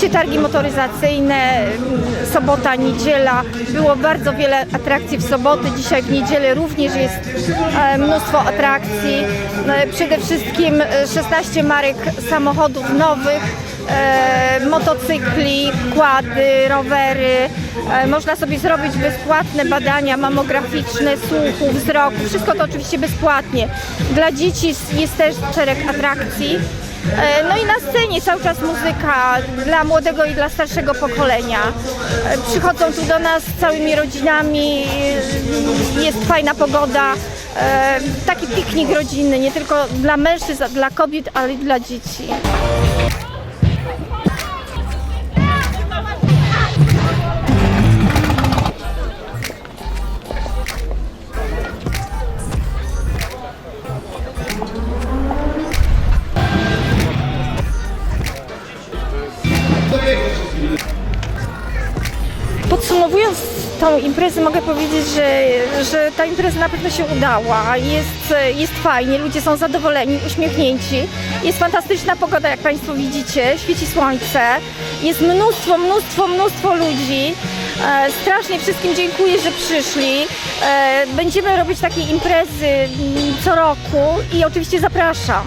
targi motoryzacyjne, mm, sobota, niedziela. Było bardzo wiele atrakcji w soboty, dzisiaj w niedzielę również jest e, mnóstwo atrakcji. E, Przede wszystkim e, 16 marek samochodów nowych, e, motocykli, quady, rowery. E, Można sobie zrobić bezpłatne badania mamograficzne słuchu, wzroku. Wszystko to oczywiście bezpłatnie. Dla dzieci jest też szereg atrakcji. E, No i na scenie cały czas muzyka dla młodego i dla starszego pokolenia. E, Przychodzą tu do nas całymi rodzinami, e, jest fajna pogoda. Taki piknik rodzinny, nie tylko dla mężczyzn, dla kobiet, ale i dla dzieci. Podsumowując tą imprezę mogę powiedzieć, że, że ta impreza na pewno się udała. Jest, jest fajnie, ludzie są zadowoleni, uśmiechnięci. Jest fantastyczna pogoda, jak Państwo widzicie, świeci słońce. Jest mnóstwo, mnóstwo, mnóstwo ludzi. E, strasznie wszystkim dziękuję, że przyszli. E, będziemy robić takie imprezy mm, co roku i oczywiście zapraszam.